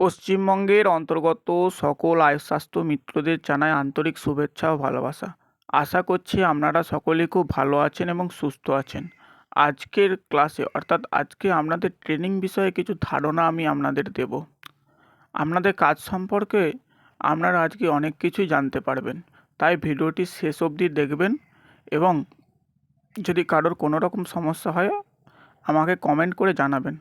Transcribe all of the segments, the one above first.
পশ্চিমবঙ্গের অন্তর্গত সকল স্বাস্থ্য মিত্রদের জানাই আন্তরিক শুভেচ্ছা ও ভালোবাসা। আশা করছি আপনারা সকলেই খুব ভালো আছেন এবং সুস্থ আছেন। আজকের ক্লাসে, অর্থাৎ আজকে আপনাদের ট্রেনিং বিষয়ে কিছু ধারণা আমি আপনাদের দেব। আপনাদের কাজ সম্পর্কে আপনারা আজকে অনেক কিছুই জানতে পারবেন। তাই ভিডিওটি শেষ অবধি দেখবেন এবং যদি কারোর কোনো রকম সমস্যা হয়, আমাকে কমেন্ট করে জানাবেন।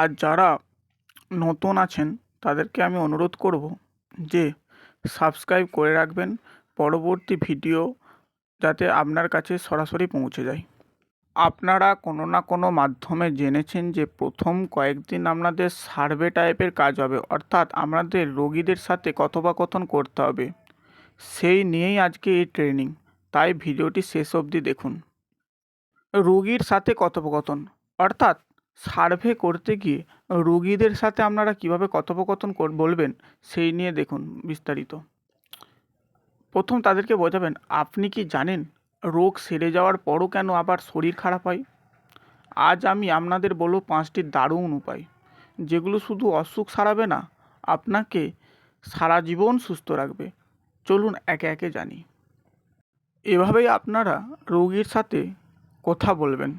আর যারা নতুন আছেন, তাদেরকে আমি অনুরোধ করব যে সাবস্ক্রাইব করে রাখবেন। পরবর্তী ভিডিও যাতে আপনার কাছে সরাসরি পৌঁছে যায়। আপনারা কোনো না কোনো মাধ্যমে জেনেছেন যে প্রথম কয়েকদিন আপনাদের সার্ভে টাইপের কাজ হবে, অর্থাৎ আপনাদের রোগীদের সাথে কথোপকথন করতে হবে। সেই নিয়েই আজকে এই ট্রেনিং তাই ভিডিওটি শেষ অবধি দেখুন। রোগীর সাথে কথোপকথন, অর্থাৎ সার্ভে করতে গিয়ে রোগীদের সাথে আপনারা কীভাবে কথোপকথন বলবেন সেই নিয়ে দেখুন বিস্তারিত। প্রথম তাদেরকে বোঝাবেন, আপনি কি জানেন রোগ সেরে যাওয়ার পরও কেন আবার শরীর খারাপ হয়? আজ আমি আপনাদের বলব পাঁচটি দারুণ উপায়, যেগুলো শুধু অসুখ সারাবে না, আপনাকে সারা জীবন সুস্থ রাখবে। চলুন একে একে জানি। এভাবেই আপনারা রোগীর সাথে কথা বলবেন।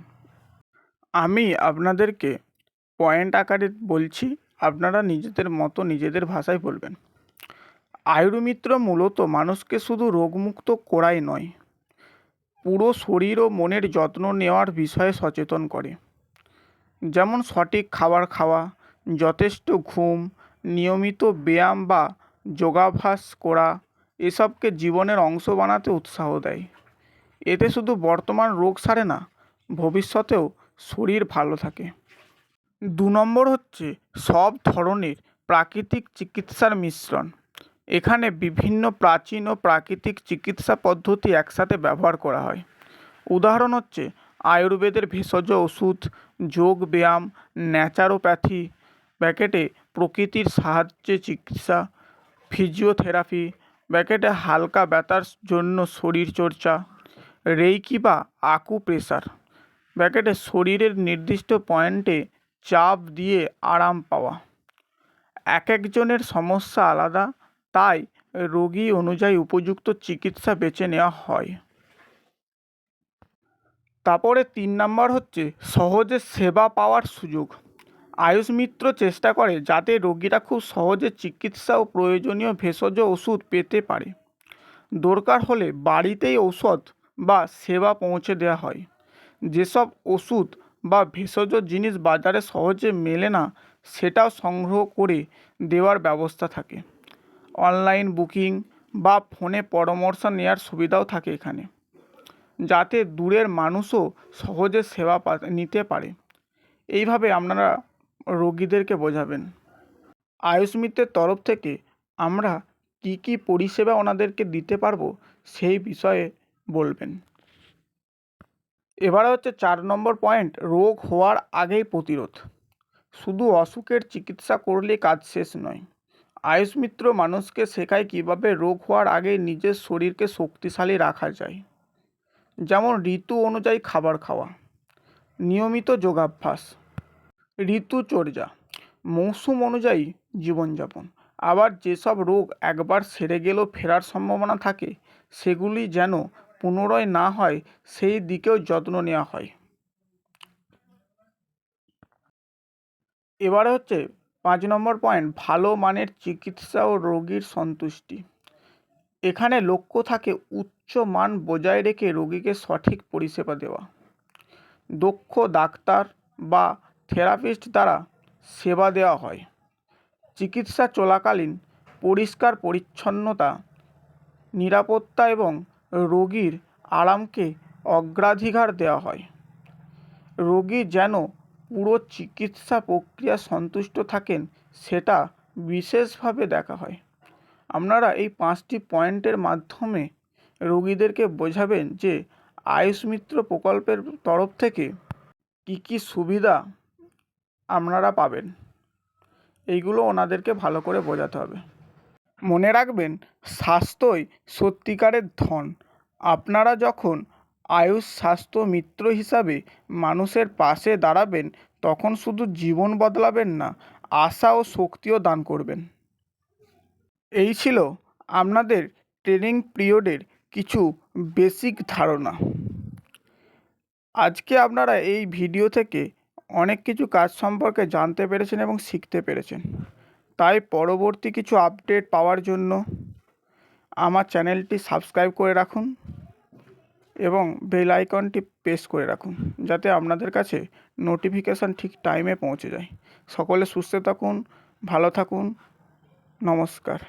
আমি আপনাদেরকে পয়েন্ট আকারে বলছি, আপনারা নিজেদের মতো নিজেদের ভাষায় বলবেন। আয়ুর্মিত্র মূলত মানুষকে শুধু রোগমুক্ত করাই নয়, পুরো শরীর ও মনের যত্ন নেওয়ার বিষয়ে সচেতন করে। যেমন সঠিক খাবার খাওয়া, যথেষ্ট ঘুম, নিয়মিত ব্যায়াম বা যোগাভ্যাস করা, এসবকে জীবনের অংশ বানাতে উৎসাহ দেয়। এতে শুধু বর্তমান রোগ সারে না, ভবিষ্যতেও শরীর ভালো থাকে। দু নম্বর হচ্ছে সব ধরনের প্রাকৃতিক চিকিৎসার মিশ্রণ। এখানে বিভিন্ন প্রাচীন ও প্রাকৃতিক চিকিৎসা পদ্ধতি একসাথে ব্যবহার করা হয়। উদাহরণ হচ্ছে আয়ুর্বেদের ভেষজ ওষুধ, যোগ ব্যায়াম, ন্যাচারোপ্যাথি, ব্যাকেটে প্রকৃতির সাহায্যে চিকিৎসা, ফিজিওথেরাপি, ব্যাকেটে হালকা ব্যথার জন্য শরীরচর্চা, রেইকি বা আকু প্রেসার ব্যাকেটে শরীরের নির্দিষ্ট পয়েন্টে চাপ দিয়ে আরাম পাওয়া। এক একজনের সমস্যা আলাদা, তাই রোগী অনুযায়ী উপযুক্ত চিকিৎসা বেছে নেওয়া হয়। তারপরে তিন নাম্বার হচ্ছে সহজে সেবা পাওয়ার সুযোগ। আয়ুষ মিত্র চেষ্টা করে যাতে রোগীরা খুব সহজে চিকিৎসা ও প্রয়োজনীয় ভেষজ ওষুধ পেতে পারে। দরকার হলে বাড়িতেই ঔষধ বা সেবা পৌঁছে দেওয়া হয়। যেসব ওষুধ বা ভেষজ জিনিস বাজারে সহজে মেলে না, সেটাও সংগ্রহ করে দেওয়ার ব্যবস্থা থাকে। অনলাইন বুকিং বা ফোনে পরামর্শ নেওয়ার সুবিধাও থাকে এখানে, যাতে দূরের মানুষও সহজে সেবা নিতে পারে। এইভাবে আপনারা রোগীদেরকে বোঝাবেন। আয়ুষ মিত্রের তরফ থেকে আমরা কি কি পরিষেবা ওনাদেরকে দিতে পারব, সেই বিষয়ে বলবেন। এবারে হচ্ছে চার নম্বর পয়েন্ট রোগ হওয়ার আগেই প্রতিরোধ। শুধু অসুখের চিকিৎসা করলে কাজ শেষ নয়। আয়ুষ মিত্র মানুষকে শেখায় কীভাবে রোগ হওয়ার আগে নিজের শরীরকে শক্তিশালী রাখা যায়। যেমন ঋতু অনুযায়ী খাবার খাওয়া, নিয়মিত যোগাভ্যাস ঋতুচর্যা মৌসুম অনুযায়ী জীবনযাপন। আবার যেসব রোগ একবার সেরে গেলেও ফেরার সম্ভাবনা থাকে, সেগুলি যেন পুনরায় না হয়, সেই দিকেও যত্ন নেওয়া হয়। এবারে হচ্ছে পাঁচ নম্বর পয়েন্ট ভালো মানের চিকিৎসা ও রোগীর সন্তুষ্টি। এখানে লক্ষ্য থাকে উচ্চ মান বজায় রেখে রোগীকে সঠিক পরিষেবা দেওয়া। দক্ষ ডাক্তার বা থেরাপিস্ট দ্বারা সেবা দেওয়া হয়। চিকিৎসা চলাকালীন পরিষ্কার পরিচ্ছন্নতা, নিরাপত্তা এবং রোগীর আরামকে অগ্রাধিকার দেওয়া হয়। রোগী যেন পুরো চিকিৎসা প্রক্রিয়া সন্তুষ্ট থাকেন, সেটা বিশেষভাবে দেখা হয়। আপনারা এই পাঁচটি পয়েন্টের মাধ্যমে রোগীদেরকে বোঝাবেন যে আয়ুষ মিত্র প্রকল্পের তরফ থেকে কী কী সুবিধা আপনারা পাবেন। এইগুলো ওনাদেরকে ভালো করে বোঝাতে হবে। মনে রাখবেন, স্বাস্থ্যই সত্যিকারের ধন। আপনারা যখন আয়ুষ স্বাস্থ্য মিত্র হিসাবে মানুষের পাশে দাঁড়াবেন, তখন শুধু জীবন বদলাবেন না, আশা ও শক্তিও দান করবেন। এই ছিল আপনাদের ট্রেনিং পিরিয়ডের কিছু বেসিক ধারণা। আজকে আপনারা এই ভিডিও থেকে অনেক কিছু কাজ সম্পর্কে জানতে পেরেছেন এবং শিখতে পেরেছেন। তাই পরবর্তী কিছু আপডেট পাওয়ার জন্য আমার চ্যানেলটি সাবস্ক্রাইব করে রাখুন এবং বেল আইকনটি প্রেস করে রাখুন যাতে আপনাদের কাছে নোটিফিকেশান ঠিক টাইমে পৌঁছে যায়। সকলে সুস্থ থাকুন, ভালো থাকুন। নমস্কার।